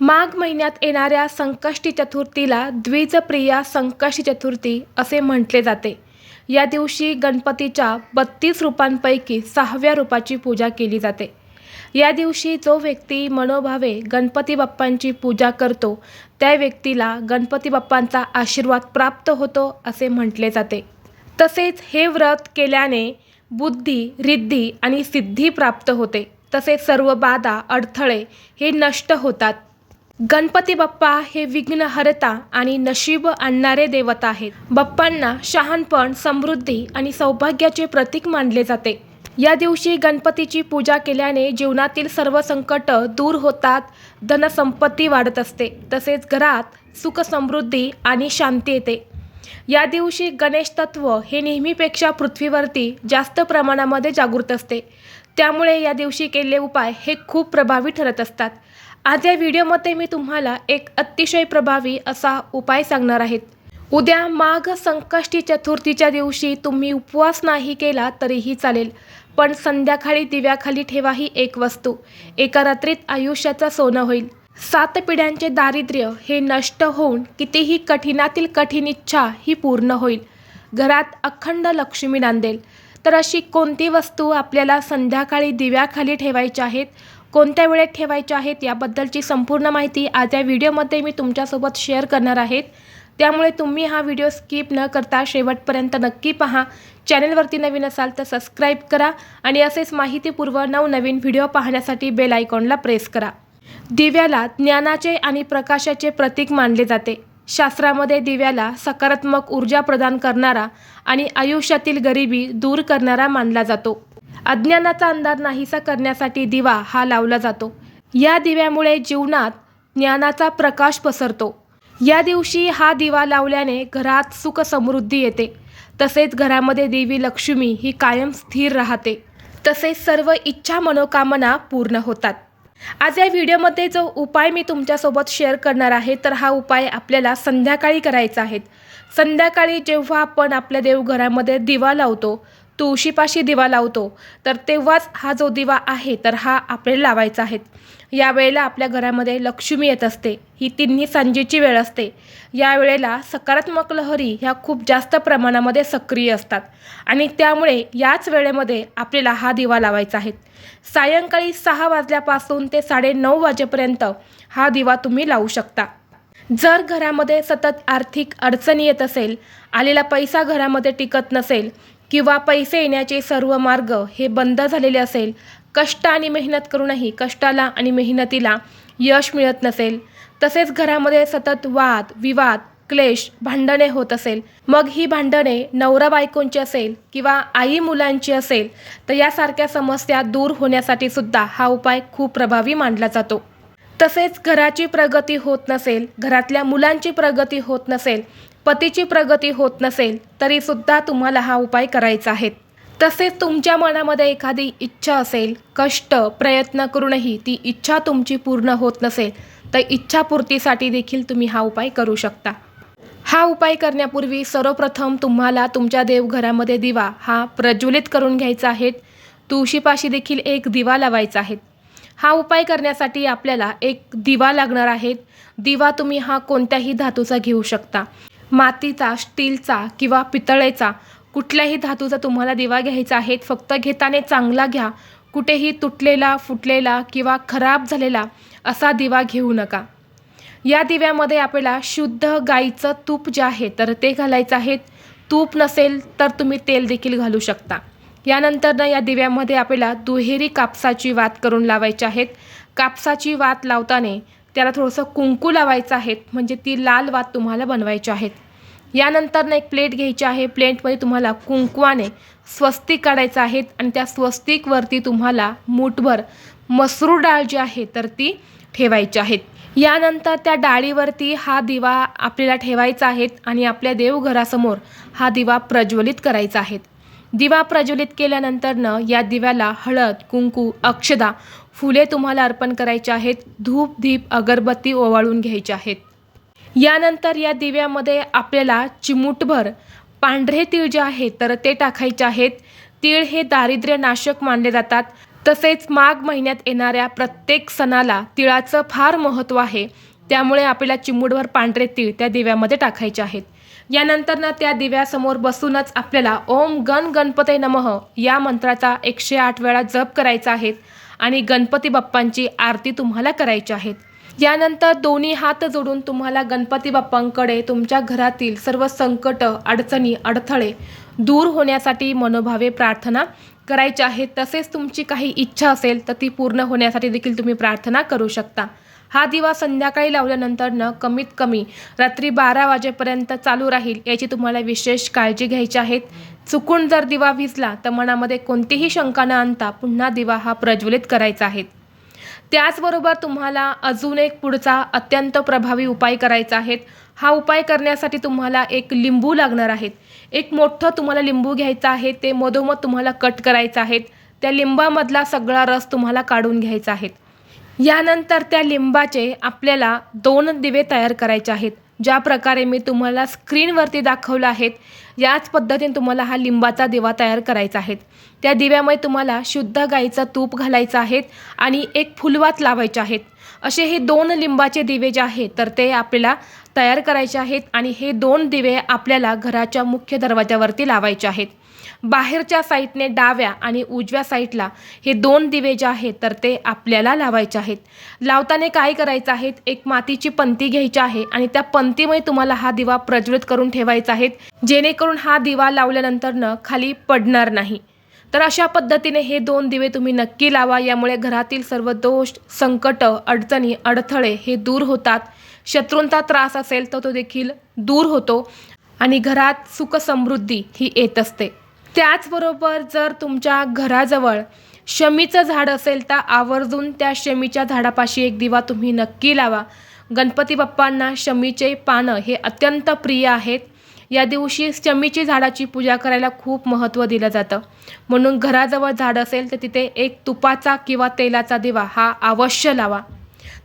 माघ महिन्यात येणाऱ्या संकष्टी चतुर्थीला द्विजप्रिया संकष्टी चतुर्थी असे म्हटले जाते. या दिवशी गणपतीच्या बत्तीस रूपांपैकी सहाव्या रूपाची पूजा केली जाते. या दिवशी जो व्यक्ती मनोभावे गणपती बाप्पांची पूजा करतो त्या व्यक्तीला गणपती बाप्पांचा आशीर्वाद प्राप्त होतो असे म्हटले जाते. तसेच हे व्रत केल्याने बुद्धी रिद्धी आणि सिद्धी प्राप्त होते. तसेच सर्व बाधा अडथळे हे नष्ट होतात. गणपती बाप्पा हे विघ्नहरता आणि नशीब आणणारे देवता आहेत. बाप्पांना शहाणपण समृद्धी आणि सौभाग्याचे प्रतीक मानले जाते. या दिवशी गणपतीची पूजा केल्याने जीवनातील सर्व संकट दूर होतात धनसंपत्ती वाढत असते. तसेच घरात सुख समृद्धी आणि शांती येते. या दिवशी गणेश तत्व हे नेहमीपेक्षा पृथ्वीवरती जास्त प्रमाणामध्ये जागृत असते. त्यामुळे या दिवशी केलेले उपाय हे खूप प्रभावी ठरत असतात. आज या व्हिडिओमध्ये मी तुम्हाला एक अतिशय प्रभावी असा उपाय सांगणार आहेत उद्या माघ संकष्टी चतुर्थीच्या दिवशी तुम्ही उपवास नाही केला तरीही चालेल पण संध्याकाळी दिव्याखाली ठेवा ही एक वस्तू. एका रात्रीत आयुष्याचं सोनं होईल. सात पिढ्यांचे दारिद्र्य हे नष्ट होऊन कितीही कठीणातील कठीण इच्छा ही पूर्ण होईल. घरात अखंड लक्ष्मी नांदेल. तर अशी कोणती वस्तू आपल्याला संध्याकाळी दिव्याखाली ठेवायच्या आहेत? कोणत्या वेळेत ठेवायच्या आहेत याबद्दलची संपूर्ण माहिती आज या व्हिडिओमध्ये मी तुमच्यासोबत शेअर करणार आहेत. त्यामुळे तुम्ही हा व्हिडिओ स्किप न करता शेवटपर्यंत नक्की पहा. चॅनलवरती नवीन असाल तर सबस्क्राईब करा आणि असेच माहितीपूर्व नवनवीन व्हिडिओ पाहण्यासाठी बेल आयकॉनला प्रेस करा. दिव्याला ज्ञानाचे आणि प्रकाशाचे प्रतीक मानले जाते. शास्त्रामध्ये दिव्याला सकारात्मक ऊर्जा प्रदान करणारा आणि आयुष्यातील गरिबी दूर करणारा मानला जातो. अज्ञानाचा अंदाज नाहीसा करण्यासाठी दिवा हा लावला जातो. या दिव्यामुळे जीवनात ज्ञानाचा प्रकाश पसरतो. या दिवशी हा दिवा लावल्याने घरात सुख समृद्धी येते. तसेच घरामध्ये देवी लक्ष्मी ही कायम स्थिर राहते. तसेच सर्व इच्छा मनोकामना पूर्ण होतात. आज या व्हिडिओमध्ये जो उपाय मी तुमच्यासोबत शेअर करणार आहे तर हा उपाय आपल्याला संध्याकाळी करायचा आहे. संध्याकाळी जेव्हा आपण आपल्या देवघरामध्ये दिवा लावतो तुळशीपाशी दिवा लावतो. तर तेव्हाच हा जो दिवा आहे तर हा आपल्याला लावायचा आहे. या वेळेला आपल्या घरामध्ये लक्ष्मी येत असते. ही तिन्ही सांजेची वेळ असते. या वेळेला सकारात्मक लहरी ह्या खूप जास्त प्रमाणामध्ये सक्रिय असतात. आणि त्यामुळे याच वेळेमध्ये आपल्याला हा दिवा लावायचा आहे. सायंकाळी सहा वाजल्यापासून ते साडेनऊ वाजेपर्यंत हा दिवा तुम्ही लावू शकता. जर घरामध्ये सतत आर्थिक अडचणी येत असेल आलेला पैसा घरामध्ये टिकत नसेल किंवा पैसे येण्याचे सर्व मार्ग हे बंद झालेले असेल कष्ट आणि मेहनत करूनही कष्टाला आणि मेहनतीला यश मिळत नसेल. तसेच घरामध्ये सतत वाद विवाद क्लेश भांडणे होत असेल. मग ही भांडणे नवरा बायकोंची असेल किंवा आई मुलांची असेल तर यासारख्या समस्या दूर होण्यासाठी सुद्धा हा उपाय खूप प्रभावी मानला जातो. तसेच घराची प्रगती होत नसेल घरातल्या मुलांची प्रगती होत नसेल पतीची प्रगती होत नसेल तरीसुद्धा तुम्हाला हा उपाय करायचा आहे. तसेच तुमच्या मनामध्ये एखादी इच्छा असेल कष्ट प्रयत्न करूनही ती इच्छा तुमची पूर्ण होत नसेल तर इच्छापूर्तीसाठी देखील तुम्ही हा उपाय करू शकता. हा उपाय करण्यापूर्वी सर्वप्रथम तुम्हाला तुमच्या देवघरामध्ये दिवा हा प्रज्वलित करून घ्यायचा आहे. तुळशीपाशी देखील एक दिवा लावायचा आहे. हा उपाय करण्यासाठी आपल्याला एक दिवा लागणार आहे. दिवा तुम्ही हा कोणत्याही धातूचा घेऊ शकता. मातीचा स्टीलचा किंवा पितळेचा कुठल्याही धातूचा तुम्हाला दिवा घ्यायचा आहे फक्त घेताने चांगला घ्या. कुठेही तुटलेला फुटलेला किंवा खराब झालेला असा दिवा घेऊ नका. या दिव्यामध्ये आपल्याला शुद्ध गाईचं तूप जे आहे तर ते घालायचं आहे. तूप नसेल तर तुम्ही तेल देखील घालू शकता. यानंतर ना या दिव्यामध्ये आपल्याला दुहेरी कापसाची वात करून लावायची आहेत. कापसाची वात लावताना त्याला थोडंसं कुंकू लावायचं आहे म्हणजे ती लाल वात तुम्हाला बनवायची आहेत. यानंतर ना एक प्लेट घ्यायची आहे. प्लेटमध्ये तुम्हाला कुंकवाने स्वस्तिक काढायचं आहेत आणि त्या स्वस्तिकवरती तुम्हाला मूठभर मसूर डाळ जी आहे तर ती ठेवायची आहेत. यानंतर त्या डाळीवरती हा दिवा आपल्याला ठेवायचा आहे आणि आपल्या देवघरासमोर हा दिवा प्रज्वलित करायचा आहे. दिवा प्रज्वलित केल्यानंतरनं या दिव्याला हळद कुंकू अक्षदा फुले तुम्हाला अर्पण करायचे आहेत. धूप दीप अगरबत्ती ओवाळून घ्यायचे आहेत. यानंतर या दिव्यामध्ये आपल्याला चिमूटभर पांढरे तीळ जे आहे तर ते टाकायचे आहेत. तीळ हे दारिद्र्य नाशक मानले जातात. तसेच माघ महिन्यात येणाऱ्या प्रत्येक सणाला तिळाचं फार महत्त्व आहे. त्यामुळे आपल्याला चिमूडवर पांढरे तीळ त्या दिव्यामध्ये टाकायचे आहेत. यानंतर ना त्या दिव्यासमोर बसूनच आपल्याला ओम गण गणपते नमः या मंत्राचा एकशे आठ वेळा जप करायचा आहे आणि गणपती बाप्पांची आरती तुम्हाला करायची आहेत यानंतर दोन्ही हात जोडून तुम्हाला गणपती बाप्पांकडे तुमच्या घरातील सर्व संकट अडचणी अडथळे दूर होण्यासाठी मनोभावे प्रार्थना करायची आहे. तसेच तुमची काही इच्छा असेल तर ती पूर्ण होण्यासाठी देखील तुम्ही प्रार्थना करू शकता. हा दिवा संध्याकाळी लावल्यानंतर न कमीत कमी रात्री बारा वाजेपर्यंत चालू राहील याची तुम्हाला विशेष काळजी घ्यायची आहेत चुकून जर दिवा विजला तर मनामध्ये कोणतीही शंका न आणता पुन्हा दिवा हा प्रज्वलित करायचा आहे. त्याचबरोबर तुम्हाला अजून एक पुढचा अत्यंत प्रभावी उपाय करायचा आहे. हा उपाय करण्यासाठी तुम्हाला एक लिंबू लागणार आहेत एक मोठं तुम्हाला लिंबू घ्यायचं आहे ते मधोमध तुम्हाला कट करायचं आहे. त्या लिंबामधला सगळा रस तुम्हाला काढून घ्यायचा आहे. यानंतर त्या लिंबाचे आपल्याला दोन दिवे तयार करायचे आहेत. ज्या प्रकारे मी तुम्हाला स्क्रीनवरती दाखवलं आहेत याच पद्धतीने तुम्हाला हा लिंबाचा दिवा तयार करायचा आहे. त्या दिव्यामध्ये तुम्हाला शुद्ध गाईचं तूप घालायचं आहे आणि एक फुलवात लावायचे आहेत. असे हे दोन लिंबाचे दिवे जे आहेत तर ते आपल्याला तयार करायचे आहेत आणि हे दोन दिवे आपल्याला घराच्या मुख्य दरवाजावरती लावायचे आहेत. बाहेरच्या साईडने डाव्या आणि उजव्या साईडला हे दोन दिवे जे आहेत तर ते आपल्याला लावायचे आहेत. लावताना काय करायचं आहेत एक मातीची पंती घ्यायची आहे आणि त्या पंतीमुळे तुम्हाला हा दिवा प्रज्वलित करून ठेवायचा आहे जेणेकरून हा दिवा लावल्यानंतरनं खाली पडणार नाही. तर अशा पद्धतीने हे दोन दिवे तुम्ही नक्की लावा यामुळे घरातील सर्व दोष संकट अडचणी अडथळे हे दूर होतात. शत्रूंचा त्रास असेल तर तो देखील दूर होतो आणि घरात सुखसमृद्धी ही येत असते. त्याचबरोबर जर तुमच्या घराजवळ शमीचं झाड असेल तर आवर्जून त्या शमीच्या झाडापाशी एक दिवा तुम्ही नक्की लावा. गणपती बाप्पांना शमीचे पानं हे अत्यंत प्रिय आहेत. या दिवशी शमीची झाडाची पूजा करायला खूप महत्त्व दिलं जातं. म्हणून घराजवळ झाड असेल तर तिथे एक तुपाचा किंवा तेलाचा दिवा हा अवश्य लावा.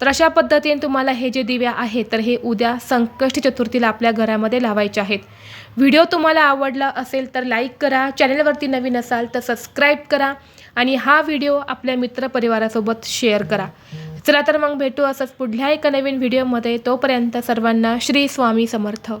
तर अशा पद्धतीने तुम्हाला हे जे दिवे आहेत तर हे उद्या संकष्टी चतुर्थीला आपल्या घरामध्ये लावायचे आहेत. व्हिडिओ तुम्हाला आवडला असेल तर लाईक करा चॅनलवरती नवीन असाल तर सबस्क्राईब करा आणि हा व्हिडिओ आपल्या मित्रपरिवारासोबत शेअर करा. चला तर मग भेटू असंच पुढल्या एका नवीन व्हिडिओमध्ये. तोपर्यंत सर्वांना श्री स्वामी समर्थ.